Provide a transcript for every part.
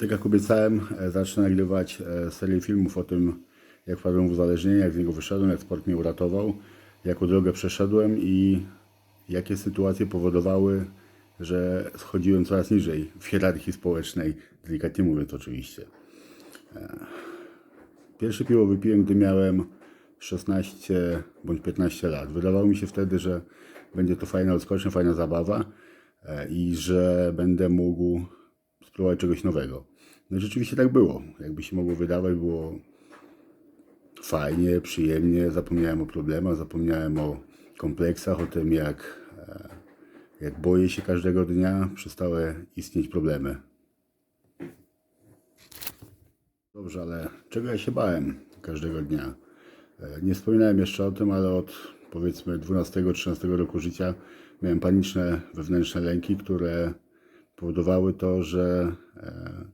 Tak jak obiecałem, e, zacznę nagrywać e, serię filmów o tym, jak wpadłem w uzależnienie, jak z niego wyszedłem, jak sport mnie uratował, jaką drogę przeszedłem i jakie sytuacje powodowały, że schodziłem coraz niżej w hierarchii społecznej, delikatnie mówiąc oczywiście. E, Pierwsze piwo wypiłem, gdy miałem 16 bądź 15 lat. Wydawało mi się wtedy, że będzie to fajna odskocznia, fajna zabawa i że będę mógł spróbować czegoś nowego. No i rzeczywiście tak było. Jakby się mogło wydawać, było fajnie, przyjemnie. Zapomniałem o problemach, zapomniałem o kompleksach, o tym jak, e, jak boję się każdego dnia. Przestały istnieć problemy. Dobrze, ale czego ja się bałem każdego dnia? E, Nie wspominałem jeszcze o tym, ale od powiedzmy 12-13 roku życia miałem paniczne wewnętrzne lęki, które powodowały to, że e,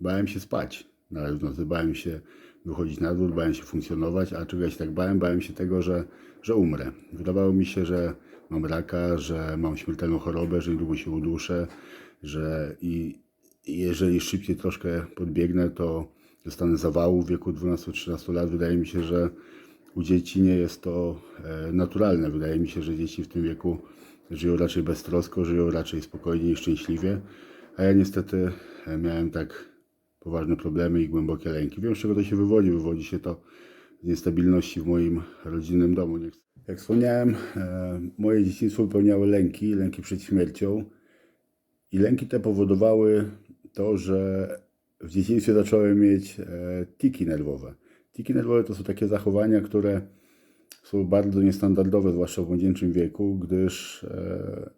bałem się spać. Nawet w nocy bałem się wychodzić na dwór, bałem się funkcjonować, a czego ja się tak bałem? Bałem się tego, że, że umrę. Wydawało mi się, że mam raka, że mam śmiertelną chorobę, że niedługo się uduszę, że i, i jeżeli szybciej troszkę podbiegnę, to dostanę zawału w wieku 12-13 lat. Wydaje mi się, że u dzieci nie jest to e, naturalne. Wydaje mi się, że dzieci w tym wieku żyją raczej beztrosko, żyją raczej spokojnie i szczęśliwie, a ja niestety e, miałem tak poważne problemy i głębokie lęki. Wiem, z czego to się wywodzi. Wywodzi się to z niestabilności w moim rodzinnym domu. Jak wspomniałem, e, moje dzieciństwo wypełniało lęki, lęki przed śmiercią. I lęki te powodowały to, że w dzieciństwie zacząłem mieć e, tiki nerwowe. Tiki nerwowe to są takie zachowania, które są bardzo niestandardowe, zwłaszcza w młodzieńczym wieku, gdyż e,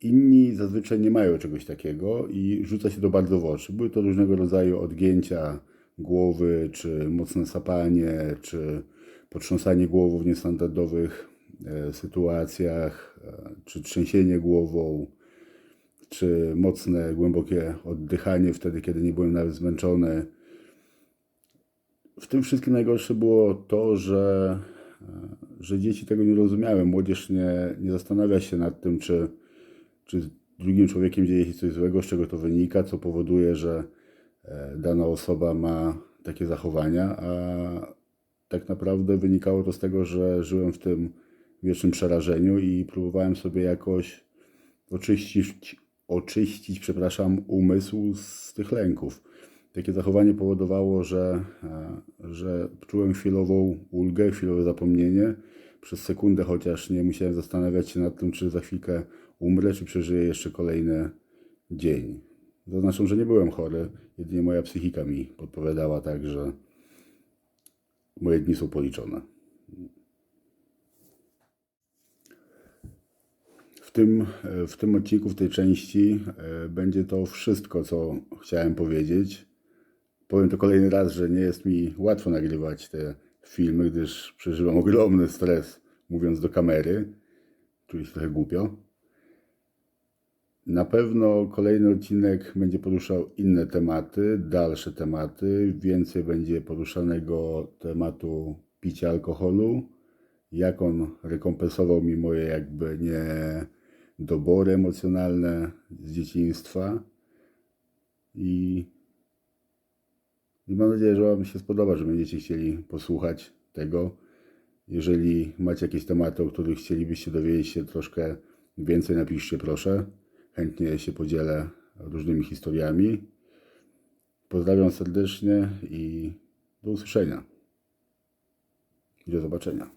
inni zazwyczaj nie mają czegoś takiego i rzuca się to bardzo w oczy. Były to różnego rodzaju odgięcia głowy, czy mocne sapanie, czy potrząsanie głową w niestandardowych e, sytuacjach, e, czy trzęsienie głową, czy mocne, głębokie oddychanie wtedy, kiedy nie byłem nawet zmęczony. W tym wszystkim najgorsze było to, że, e, że dzieci tego nie rozumiały. Młodzież nie, nie zastanawia się nad tym, czy, czy z drugim człowiekiem dzieje się coś złego, z czego to wynika, co powoduje, że e, dana osoba ma takie zachowania, a tak naprawdę wynikało to z tego, że żyłem w tym wiecznym przerażeniu i próbowałem sobie jakoś oczyścić, oczyścić przepraszam, umysł z tych lęków. Takie zachowanie powodowało, że, e, że czułem chwilową ulgę, chwilowe zapomnienie. Przez sekundę chociaż nie musiałem zastanawiać się nad tym, czy za chwilkę umrę, czy przeżyję jeszcze kolejny dzień. Zaznaczam, że nie byłem chory, jedynie moja psychika mi podpowiadała tak, że moje dni są policzone. W tym, w tym odcinku, w tej części e, będzie to wszystko, co chciałem powiedzieć. Powiem to kolejny raz, że nie jest mi łatwo nagrywać te filmy, gdyż przeżywam ogromny stres mówiąc do kamery. Czuję się trochę głupio. Na pewno kolejny odcinek będzie poruszał inne tematy, dalsze tematy. Więcej będzie poruszanego tematu picia alkoholu, jak on rekompensował mi moje jakby niedobory emocjonalne z dzieciństwa. I, I mam nadzieję, że Wam się spodoba, że będziecie chcieli posłuchać tego. Jeżeli macie jakieś tematy, o których chcielibyście dowiedzieć się troszkę więcej, napiszcie proszę. Chętnie się podzielę różnymi historiami. Pozdrawiam serdecznie i do usłyszenia. I do zobaczenia.